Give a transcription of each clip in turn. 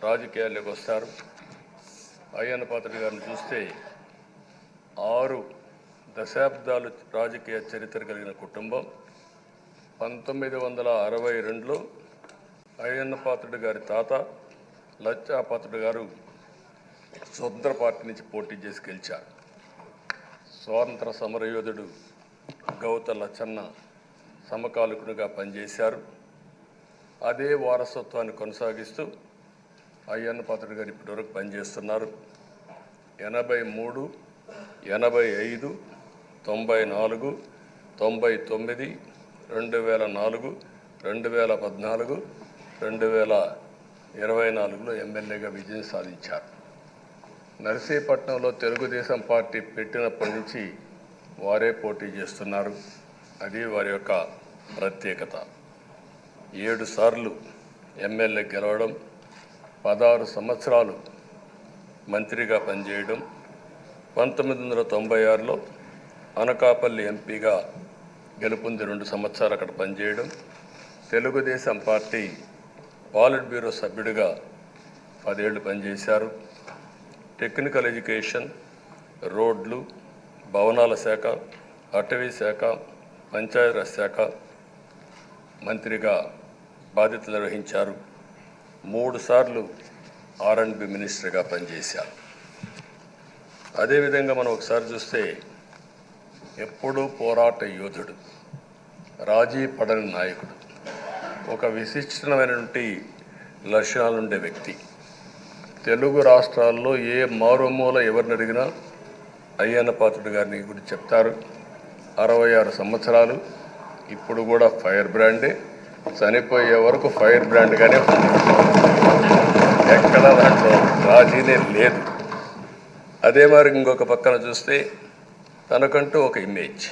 రాజకీయాల్లోకి వస్తారు. అయ్యన్న పాత్రుడు గారిని చూస్తే ఆరు దశాబ్దాలు రాజకీయ చరిత్ర కలిగిన కుటుంబం. పంతొమ్మిది వందల అరవై రెండులో అయ్యన్న పాత్రుడు గారి తాత లచ్చా పాత్రుడు గారు స్వతంత్ర పార్టీ నుంచి పోటీ చేసి గెలిచారు. స్వాతంత్ర సమరయోధుడు గౌత లచ్చన్న సమకాలికునిగా పనిచేశారు. అదే వారసత్వాన్ని కొనసాగిస్తూ అయ్యన్న పాత్రుడు గారు ఇప్పటివరకు పనిచేస్తున్నారు. ఎనభై మూడు ఎనభై ఐదు తొంభై నాలుగు తొంభై తొమ్మిది రెండు వేల నాలుగు రెండు వేల పద్నాలుగు రెండు వేల ఇరవై నాలుగులో ఎమ్మెల్యేగా విజయం సాధించారు. నర్సీపట్నంలో తెలుగుదేశం పార్టీ పెట్టినప్పటి నుంచి వారే పోటీ చేస్తున్నారు. అది వారి యొక్క ప్రత్యేకత. ఏడు సార్లు ఎమ్మెల్యే గెలవడం పదహారు సంవత్సరాలు మంత్రిగా పనిచేయడం పంతొమ్మిది వందల తొంభై ఆరులో అనకాపల్లి ఎంపీగా గెలుపొంది రెండు సంవత్సరాలు అక్కడ పనిచేయడం తెలుగుదేశం పార్టీ పాలిట్ బ్యూరో సభ్యుడిగా పదేళ్ళు పనిచేశారు. టెక్నికల్ ఎడ్యుకేషన్ రోడ్లు భవనాల శాఖ అటవీ శాఖ పంచాయతీరాజ్ శాఖ మంత్రిగా బాధ్యతలు నిర్వహించారు. మూడు సార్లు ఆర్ అండ్ బి మినిస్టర్గా పనిచేశారు. అదేవిధంగా మనం ఒకసారి చూస్తే ఎప్పుడూ పోరాట యోధుడు రాజీ పడని నాయకుడు ఒక విశిష్టమైనటువంటి లక్షణాలుండే వ్యక్తి. తెలుగు రాష్ట్రాల్లో ఏ మారుమూల ఎవరిని అడిగినా అయ్యన్న పాత్రుడు గారిని గురించి చెప్తారు. అరవై ఆరు సంవత్సరాలు ఇప్పుడు కూడా ఫైర్ బ్రాండే. చనిపోయే వరకు ఫైర్ బ్రాండ్గానే ఎక్కడ దాంట్లో రాజీనే లేదు. అదే మరి ఇంకొక పక్కన చూస్తే తనకంటూ ఒక ఇమేజ్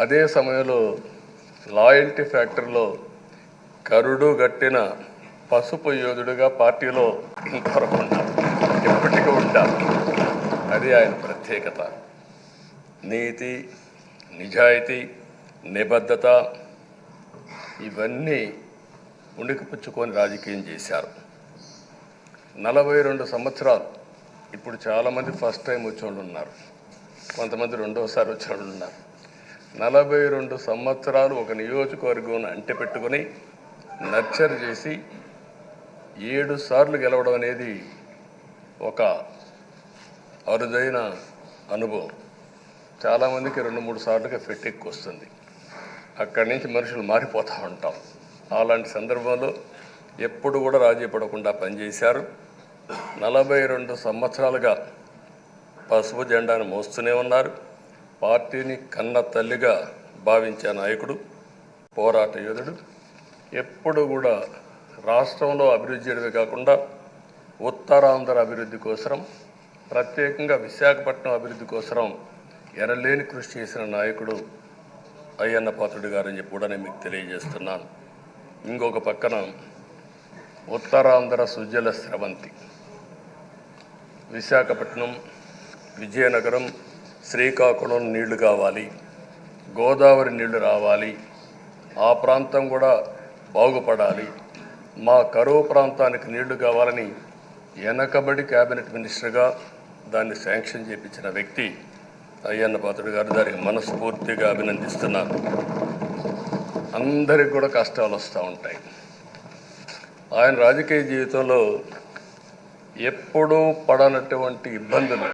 అదే సమయంలో లాయల్టీ ఫ్యాక్టరీలో కరుడు గట్టిన పసుపు యోధుడుగా పార్టీలో ఇంతవరకు ఉన్నారు ఎప్పటికీ ఉంటారు అది ఆయన ప్రత్యేకత. నీతి నిజాయితీ నిబద్ధత ఇవన్నీ ఉణికిపుచ్చుకొని రాజకీయం చేశారు. నలభై రెండు సంవత్సరాలు ఇప్పుడు చాలామంది ఫస్ట్ టైం వచ్చేవాళ్ళు ఉన్నారు. కొంతమంది రెండోసారి వచ్చేవాళ్ళు ఉన్నారు. నలభై రెండు సంవత్సరాలు ఒక నియోజకవర్గం అంటె పెట్టుకొని నర్చర్ చేసి ఏడు సార్లు గెలవడం అనేది ఒక అరుదైన అనుభవం. చాలామందికి రెండు మూడు సార్లుగా ఫెట్టెక్కి వస్తుంది. అక్కడి నుంచి మనుషులు మారిపోతూ ఉంటాం. అలాంటి సందర్భంలో ఎప్పుడు కూడా రాజీ పడకుండా పనిచేశారు. నలభై రెండు సంవత్సరాలుగా పసుపు జెండాను మోస్తూనే ఉన్నారు. పార్టీని కన్న తల్లిగా భావించే నాయకుడు పోరాట యోధుడు. ఎప్పుడు కూడా రాష్ట్రంలో అభివృద్ధి చేయడమే కాకుండా ఉత్తరాంధ్ర అభివృద్ధి కోసం ప్రత్యేకంగా విశాఖపట్నం అభివృద్ధి కోసం ఎనలేని కృషి చేసిన నాయకుడు అయ్యన్న పాత్రుడు గారని చెప్పి కూడా నేను మీకు తెలియజేస్తున్నాను. ఇంకొక పక్కన ఉత్తరాంధ్ర సుజల స్రవంతి. విశాఖపట్నం విజయనగరం శ్రీకాకుళం నీళ్ళు కావాలి గోదావరి నీళ్ళు రావాలి ఆ ప్రాంతం కూడా బాగుపడాలి మా కరువు ప్రాంతానికి నీళ్ళు కావాలని వెనకబడి క్యాబినెట్ మినిస్టర్గా దాన్ని శాంక్షన్ చేపించిన వ్యక్తి అయ్యన్న పాత్రుడు గారు దానికి మనస్ఫూర్తిగా అభినందిస్తున్నాను. అందరికి కూడా కష్టాలు వస్తూ ఉంటాయి. ఆయన రాజకీయ జీవితంలో ఎప్పుడూ పడనటువంటి ఇబ్బందులు